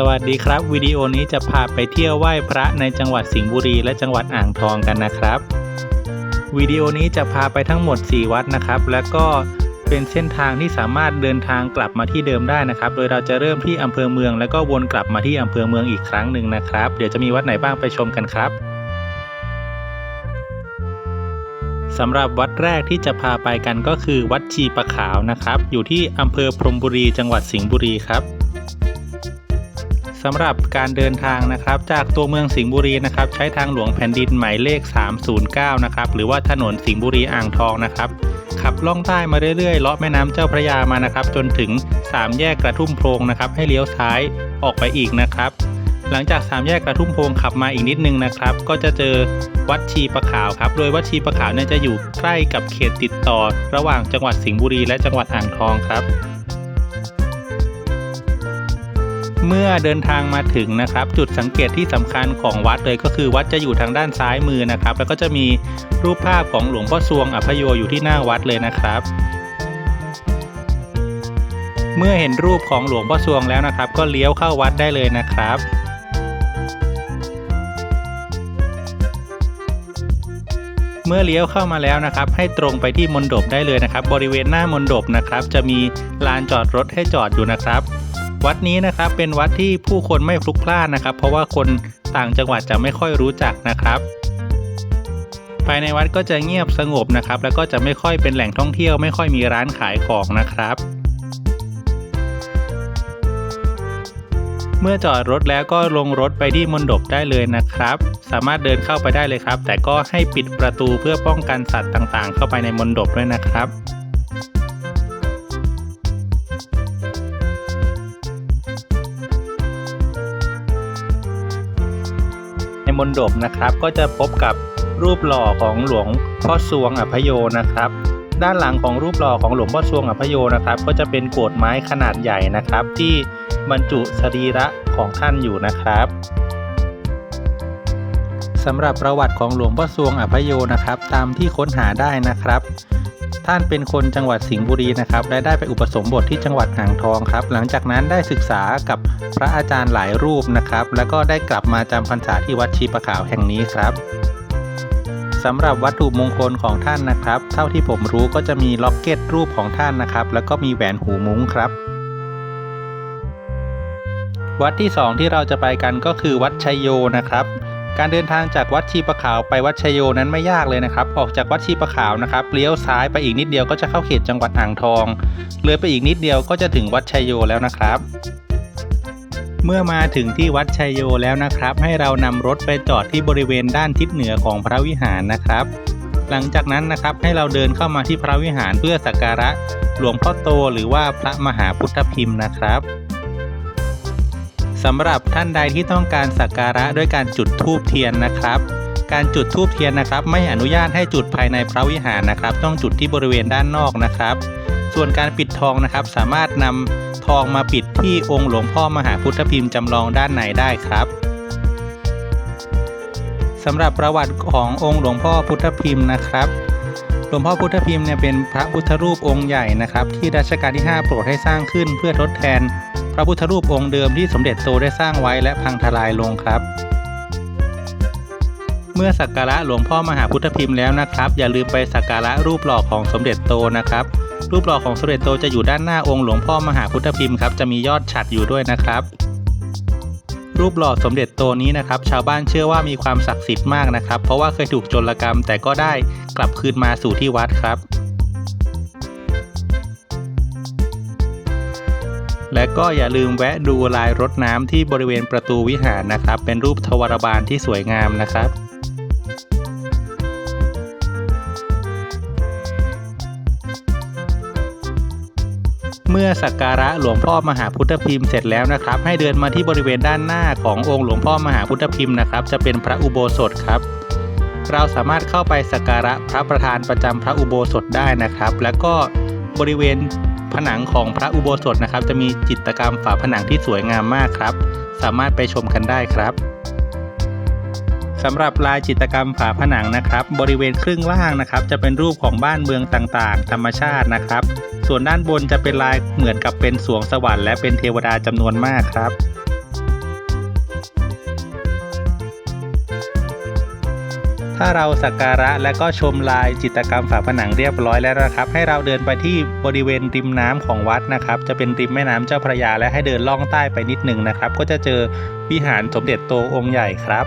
สวัสดีครับ วิดีโอนี้จะพาไปเที่ยวไหว้พระในจังหวัดสิงห์บุรีและจังหวัดอ่างทองกันนะครับ วิดีโอนี้จะพาไปทั้งหมด 4 วัดนะครับ แล้วก็เป็นเส้นทางที่สามารถเดินทางกลับมาที่เดิมได้นะครับ โดยเราจะเริ่มที่อำเภอเมือง แล้วก็วนกลับมาที่อำเภอเมืองอีกครั้งหนึ่งนะครับ เดี๋ยวจะมีวัดไหนบ้างไปชมกันครับสำหรับวัดแรกที่จะพาไปกันก็คือวัดชีปะขาวนะครับ อยู่ที่อำเภอพรมบุรีจังหวัดสิงห์บุรีครับ สำหรับการเดินทางนะครับ จากตัวเมืองสิงห์บุรีนะครับใช้ทางหลวงแผ่นดินหมายเลข 309 นะครับหรือว่าถนนสิงห์บุรีอ่างทองนะครับขับล่องใต้มาเรื่อยๆเลาะแม่น้ำเจ้าพระยามานะครับ จนถึง 3 แยกกระทุ่มโพรงนะครับ ให้เลี้ยวซ้ายออกไปอีกนะครับ หลังจาก 3 แยกกระทุ่มโพรงขับมาอีกนิดนึงนะครับ ก็จะเจอวัดชีประขาวครับ โดยวัดชีประขาวเนี่ยจะอยู่ใกล้กับเขตติดต่อ ระหว่างจังหวัดสิงห์บุรีและจังหวัดอ่างทองครับ เมื่อเดินทางมาถึงนะครับ จุดสังเกตที่สำคัญของวัดเลยก็คือวัดจะอยู่ทางด้านซ้ายมือนะครับ แล้วก็จะมีรูปภาพของหลวงพ่อสวงอภโยอยู่ที่หน้าวัดเลยนะครับ เมื่อเห็นรูปของหลวงพ่อสวงแล้วนะครับ ก็เลี้ยวเข้าวัดได้เลยนะครับเมื่อเลี้ยวเข้ามาแล้วนะครับ ให้ตรงไปที่มณฑปได้เลยนะครับ บริเวณหน้ามณฑปนะครับ จะมีลานจอดรถให้จอดอยู่นะครับ วัดนี้นะครับเป็นวัดที่ผู้คนไม่พลุกพล่านนะครับ เพราะว่าคนต่างจังหวัดจะไม่ค่อยรู้จักนะครับ ภายในวัดก็จะเงียบสงบนะครับ แล้วก็จะไม่ค่อยเป็นแหล่งท่องเที่ยวไม่ค่อยมีร้านขายของนะครับ เมื่อจอดรถแล้วก็ลงรถไปที่มณฑปได้เลยนะครับ สามารถเดินเข้าไปได้เลยครับ แต่ก็ให้ปิดประตูเพื่อป้องกันสัตว์ต่างๆ เข้าไปในมณฑปด้วยนะครับ มณฑปนะครับ ก็จะพบกับรูปหล่อของหลวงพ่อสวงอภโยนะครับ ด้านหลังของรูปหล่อของหลวงพ่อสวงอภโยนะครับ ก็จะเป็นโกดไม้ขนาดใหญ่นะครับ ที่บรรจุสรีระของท่านอยู่นะครับสำหรับประวัติของหลวงพ่อสวงอภโยนะครับ ตามที่ค้นหาได้นะครับ ท่านเป็นคนจังหวัดสิงห์บุรีนะครับและได้ไปอุปสมบทที่จังหวัดอ่างทองครับ หลังจากนั้นได้ศึกษากับพระอาจารย์หลายรูปนะครับ แล้วก็ได้กลับมาจำพรรษาที่วัดชีประขาวแห่งนี้ครับสำหรับวัตถุมงคลของท่านนะครับ เท่าที่ผมรู้ก็จะมีล็อกเก็ตรูปของท่านนะครับ แล้วก็มีแหวนหูมุ้งครับ วัดที่สองที่เราจะไปกันก็คือวัดชัยโยนะครับ การเดินทางจากวัดชีประขาวไปวัดชยโยนั้นไม่ยากเลยนะครับ ออกจากวัดชีประขาวนะครับเลี้ยวซ้ายไปอีกนิดเดียวก็จะเข้าเขตจังหวัดอ่างทองเลยไปอีกนิดเดียวก็จะถึงวัดชยโยแล้วนะครับ เมื่อมาถึงที่วัดชยโยแล้วนะครับ ให้เรานำรถไปจอดที่บริเวณด้านทิศเหนือของพระวิหารนะครับ หลังจากนั้นนะครับให้เราเดินเข้ามาที่พระวิหารเพื่อสักการะหลวงพ่อโตหรือว่าพระมหาพุทธพิมพ์นะครับ สำหรับท่านใดที่ต้องการสักการะด้วยการจุดธูปเทียนนะครับ การจุดธูปเทียนนะครับ ไม่อนุญาตให้จุดภายในพระวิหารนะครับ ต้องจุดที่บริเวณด้านนอกนะครับ ส่วนการปิดทองนะครับ สามารถนำทองมาปิดที่องค์หลวงพ่อมหาพุทธพิมพ์จำลองด้านในได้ครับสำหรับประวัติขององค์หลวงพ่อพุทธพิมพ์นะครับหลวงพ่อพุทธพิมพ์เนี่ยเป็นพระพุทธรูปองค์ใหญ่นะครับ ที่รัชกาลที่ 5 โปรดให้สร้างขึ้นเพื่อทดแทน พระพุทธรูปองค์เดิมที่สมเด็จโตได้สร้างไว้และพังทลายลงครับ เมื่อสักการะหลวงพ่อมหาพุทธพิมพ์แล้วนะครับ อย่าลืมไปสักการะรูปหล่อของสมเด็จโตนะครับ รูปหล่อของสมเด็จโตจะอยู่ด้านหน้าองค์หลวงพ่อมหาพุทธพิมพ์ครับจะมียอดฉัดอยู่ด้วยนะครับ รูปหล่อสมเด็จโตนี้นะครับ ชาวบ้านเชื่อว่ามีความศักดิ์สิทธิ์มากนะครับ เพราะว่าเคยถูกโจรกรรมแต่ก็ได้กลับคืนมาสู่ที่วัดครับ และก็อย่าลืมแวะดูลายรถน้ำที่บริเวณประตูวิหารนะครับ เป็นรูปทวารบาลที่สวยงามนะครับเมื่อสักการะหลวงพ่อมหาพุทธพิมพ์เสร็จแล้วนะครับ ให้เดินมาที่บริเวณด้านหน้าขององค์หลวงพ่อมหาพุทธพิมพ์นะครับ จะเป็นพระอุโบสถครับ เราสามารถเข้าไปสักการะพระประธานประจำพระอุโบสถได้นะครับ แล้วก็บริเวณ ผนังของพระอุโบสถนะครับ จะมีจิตรกรรมฝาผนังที่สวยงามมากครับ สามารถไปชมกันได้ครับสำหรับลายจิตรกรรมฝาผนังนะครับ บริเวณครึ่งล่างนะครับ จะเป็นรูปของบ้านเมืองต่างๆ ธรรมชาตินะครับ ส่วนด้านบนจะเป็นลายเหมือนกับเป็นสวงสวรรค์และเป็นเทวดาจำนวนมากครับ ถ้าเราสักการะและก็ชมลายจิตรกรรมฝาผนังเรียบร้อยแล้วนะครับ ให้เราเดินไปที่บริเวณริมน้ำของวัดนะครับ จะเป็นริมแม่น้ำเจ้าพระยาและให้เดินล่องใต้ไปนิดหนึ่งนะครับ ก็จะเจอวิหารสมเด็จโตองค์ใหญ่ครับ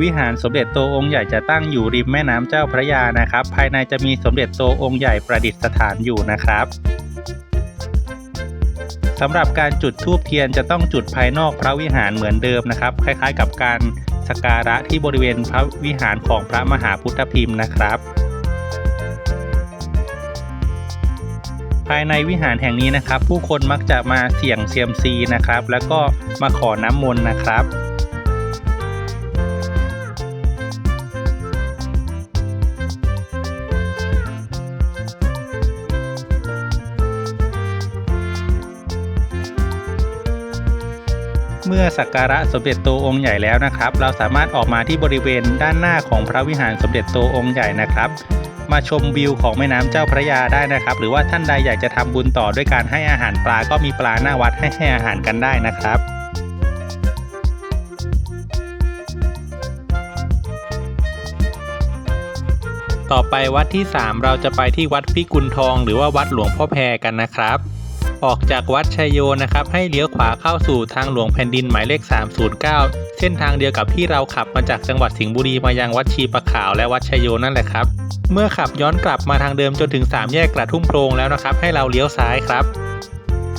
วิหารสมเด็จโตองค์ใหญ่จะตั้งอยู่ริมแม่น้ำเจ้าพระยานะครับ ภายในจะมีสมเด็จโตองค์ใหญ่ประดิษฐานอยู่นะครับสำหรับการจุดธูปเทียนจะต้องจุดภายนอกพระวิหารเหมือนเดิมนะครับ คล้ายๆ กับการ สกการะที่บริเวณพระวิหารของพระมหาพุทธพิมพ์นะครับ ภายในวิหารแห่งนี้นะครับ ผู้คนมักจะมาเสี่ยงเซียมซีนะครับ แล้วก็มาขอน้ำมนต์นะครับ สักการะสมเด็จโตองค์ใหญ่แล้วนะครับ เราสามารถออกมาที่บริเวณด้านหน้าของพระวิหารสมเด็จโตองค์ใหญ่นะครับ มาชมวิวของแม่น้ำเจ้าพระยาได้นะครับ หรือว่าท่านใดอยากจะทำบุญต่อด้วยการให้อาหารปลาก็มีปลาหน้าวัดให้ให้อาหารกันได้นะครับต่อไปวัดที่ 3 เราจะไปที่วัดพิกุลทอง หรือว่าวัดหลวงพ่อแพรกันนะครับ ออกจากวัดชัยโยนะครับ ให้เลี้ยวขวาเข้าสู่ทางหลวงแผ่นดินหมายเลข 309 เส้นทางเดียวกับที่เราขับมาจากจังหวัดสิงห์บุรีมายังวัดชีประขาวและวัดชัยโยนั่นแหละครับ เมื่อขับย้อนกลับมาทางเดิมจนถึง 3 แยกกระทุ่มโพรงแล้วนะครับ ให้เราเลี้ยวซ้ายครับ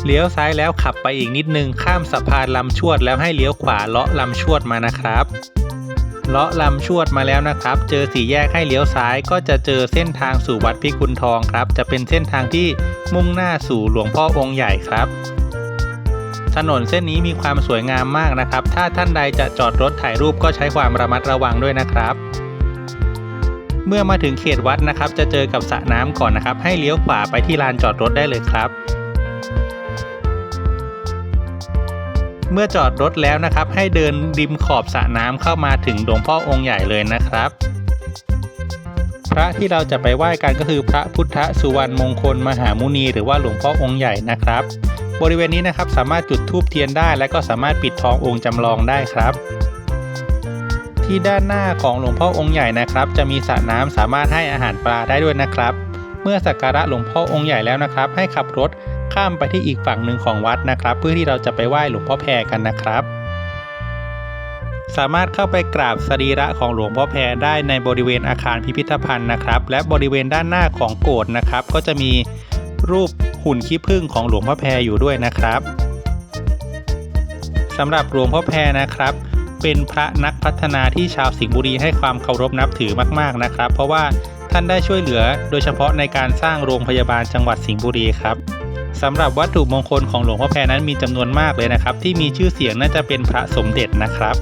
เลี้ยวซ้ายแล้วขับไปอีกนิดนึงข้ามสะพานลำชวดแล้วให้เลี้ยวขวาเลาะลำชวดมานะครับ เลาะลำชวดมาแล้วนะครับ เจอสี่แยกให้เลี้ยวซ้ายก็จะเจอเส้นทางสู่วัดพิกุลทองครับ จะเป็นเส้นทางที่มุ่งหน้าสู่หลวงพ่อองค์ใหญ่ครับ ถนนเส้นนี้มีความสวยงามมากนะครับ ถ้าท่านใดจะจอดรถถ่ายรูปก็ใช้ความระมัดระวังด้วยนะครับ เมื่อมาถึงเขตวัดนะครับ จะเจอกับสระน้ำก่อนนะครับ ให้เลี้ยวขวาไปที่ลานจอดรถได้เลยครับ เมื่อจอดรถแล้วนะครับ ให้เดินริมขอบสระน้ำเข้ามาถึงหลวงพ่อองค์ใหญ่เลยนะครับ พระที่เราจะไปไหว้กันก็คือพระพุทธสุวรรณมงคลมหามุนี หรือว่าหลวงพ่อองค์ใหญ่นะครับ บริเวณนี้นะครับสามารถจุดธูปเทียนได้ และก็สามารถปิดทององค์จำลองได้ครับที่ด้านหน้าของหลวงพ่อองค์ใหญ่นะครับ จะมีสระน้ำสามารถให้อาหารปลาได้ด้วยนะครับ เมื่อสักการะหลวงพ่อองค์ใหญ่แล้วนะครับ ให้ขับรถ ข้ามไปที่อีกฝั่งหนึ่งของวัดนะครับ เพื่อที่เราจะไปไหว้หลวงพ่อแพรกันนะครับ สามารถเข้าไปกราบสรีระของหลวงพ่อแพรได้ในบริเวณอาคารพิพิธภัณฑ์นะครับ และบริเวณด้านหน้าของโกดนะครับ ก็จะมีรูปหุ่นขี้ผึ้งของหลวงพ่อแพรอยู่ด้วยนะครับสำหรับหลวงพ่อแพรนะครับ เป็นพระนักพัฒนาที่ชาวสิงห์บุรีให้ความเคารพนับถือมากๆนะครับ เพราะว่าท่านได้ช่วยเหลือโดยเฉพาะในการสร้างโรงพยาบาลจังหวัดสิงห์บุรีครับ สำหรับวัตถุมงคลของหลวงพ่อแพรนั้นมีจำนวนมากเลยนะครับ ที่มีชื่อเสียงน่าจะเป็นพระสมเด็จนะครับ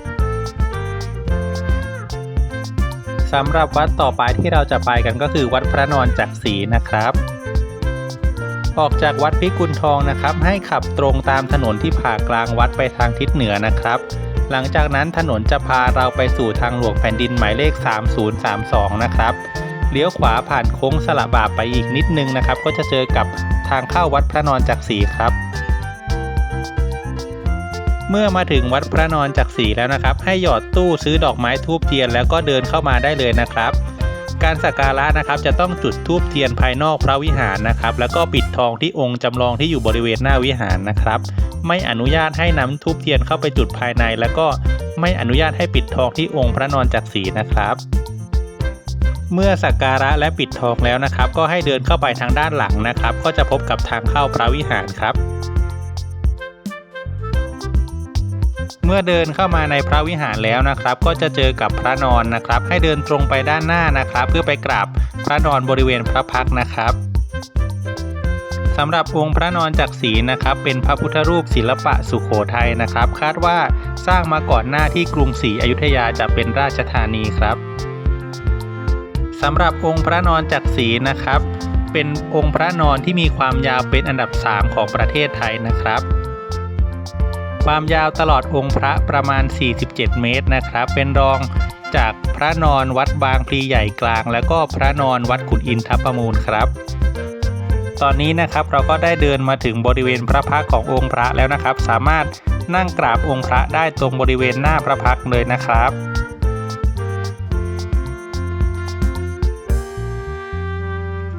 สำหรับวัดต่อไปที่เราจะไปกันก็คือวัดพระนอนจักรีนะครับ ออกจากวัดพิกุลทองนะครับ ให้ขับตรงตามถนนที่ผ่ากลางวัดไปทางทิศเหนือนะครับ หลังจากนั้นถนนจะพาเราไปสู่ทางหลวงแผ่นดินหมายเลข 3032 นะครับ เลี้ยวขวาผ่านโค้งสละบาปไปอีกนิดนึงนะครับ ก็จะเจอกับทางเข้าวัดพระนอนจักรีครับ เมื่อมาถึงวัดพระนอนจักรีแล้วนะครับ ให้หยอดตู้ซื้อดอกไม้ทูบเทียนแล้วก็เดินเข้ามาได้เลยนะครับ การสักการะนะครับจะต้องจุดทูบเทียนภายนอกพระวิหารนะครับ แล้วก็ปิดทองที่องค์จำลองที่อยู่บริเวณหน้าวิหารนะครับ ไม่อนุญาตให้นำทูบเทียนเข้าไปจุดภายใน แล้วก็ไม่อนุญาตให้ปิดทองที่องค์พระนอนจักรีนะครับ เมื่อสักการะและปิดทองแล้วนะครับ ก็ให้เดินเข้าไปทางด้านหลังนะครับ ก็จะพบกับทางเข้าพระวิหารครับ เมื่อเดินเข้ามาในพระวิหารแล้วนะครับ ก็จะเจอกับพระนอนนะครับ ให้เดินตรงไปด้านหน้านะครับ เพื่อไปกราบพระนอนบริเวณพระพักนะครับสำหรับองค์พระนอนจักรีนะครับ เป็นพระพุทธรูปศิลปะสุขโขทัยนะครับ คาดว่าสร้างมาก่อนหน้าที่กรุงศรีอยุธยาจะเป็นราชธานีครับ สำหรับองค์พระนอนจักรีนะครับ เป็นองค์พระนอนที่มีความยาวเป็นอันดับ 3 ของประเทศไทยนะครับ ความยาวตลอดองค์พระประมาณ 47 เมตรนะครับ เป็นรองจากพระนอนวัดบางพลีใหญ่กลาง แล้วก็พระนอนวัดขุนอินทประมูลครับ ตอนนี้นะครับเราก็ได้เดินมาถึงบริเวณพระพักขององค์พระแล้วนะครับ สามารถนั่งกราบองค์พระได้ตรงบริเวณหน้าพระพักเลยนะครับ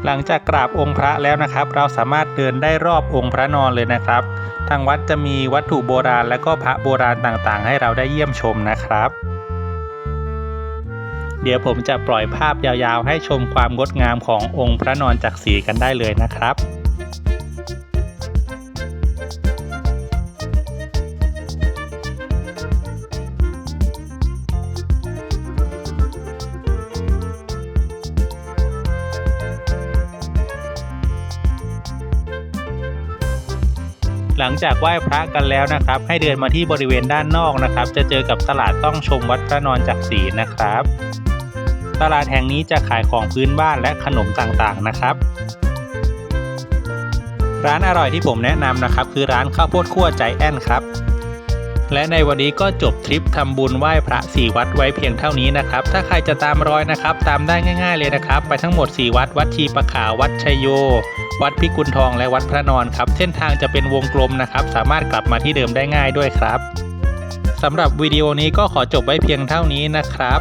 หลังจากกราบองค์พระแล้วนะครับ เราสามารถเดินได้รอบองค์พระนอนเลยนะครับ ทางวัดจะมีวัตถุโบราณและก็พระโบราณต่างๆ ให้เราได้เยี่ยมชมนะครับ เดี๋ยวผมจะปล่อยภาพยาวๆ ให้ชมความงดงามขององค์พระนอนจักรีกันได้เลยนะครับ ลังจากไหว้พระกันแล้วนะครับ ให้เดินมาที่บริเวณด้านนอกนะครับ จะเจอกับตลาดต้องชมวัดพระนอนจักรีนะครับ ตลาดแห่งนี้จะขายของพื้นบ้านและขนมต่างๆนะครับ ร้านอร่อยที่ผมแนะนำนะครับ คือร้านข้าวโพดคั่วใจแอนครับและในวันนี้ก็จบทริปทำบุญไหว้พระสี่วัดไว้เพียงเท่านี้นะครับ ถ้าใครจะตามรอยนะครับ ตามได้ง่าย ๆเลยนะครับ ไปทั้งหมด 4 วัด วัดชีประขาววัดชัยโย วัดพิกุลทองและวัดพระนอนครับ เส้นทางจะเป็นวงกลมนะครับ สามารถกลับมาที่เดิมได้ง่ายด้วยครับสำหรับวิดีโอนี้ก็ขอจบไว้เพียงเท่านี้นะครับ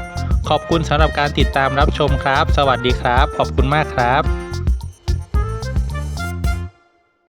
ขอบคุณสำหรับการติดตามรับชมครับ สวัสดีครับ ขอบคุณมากครับ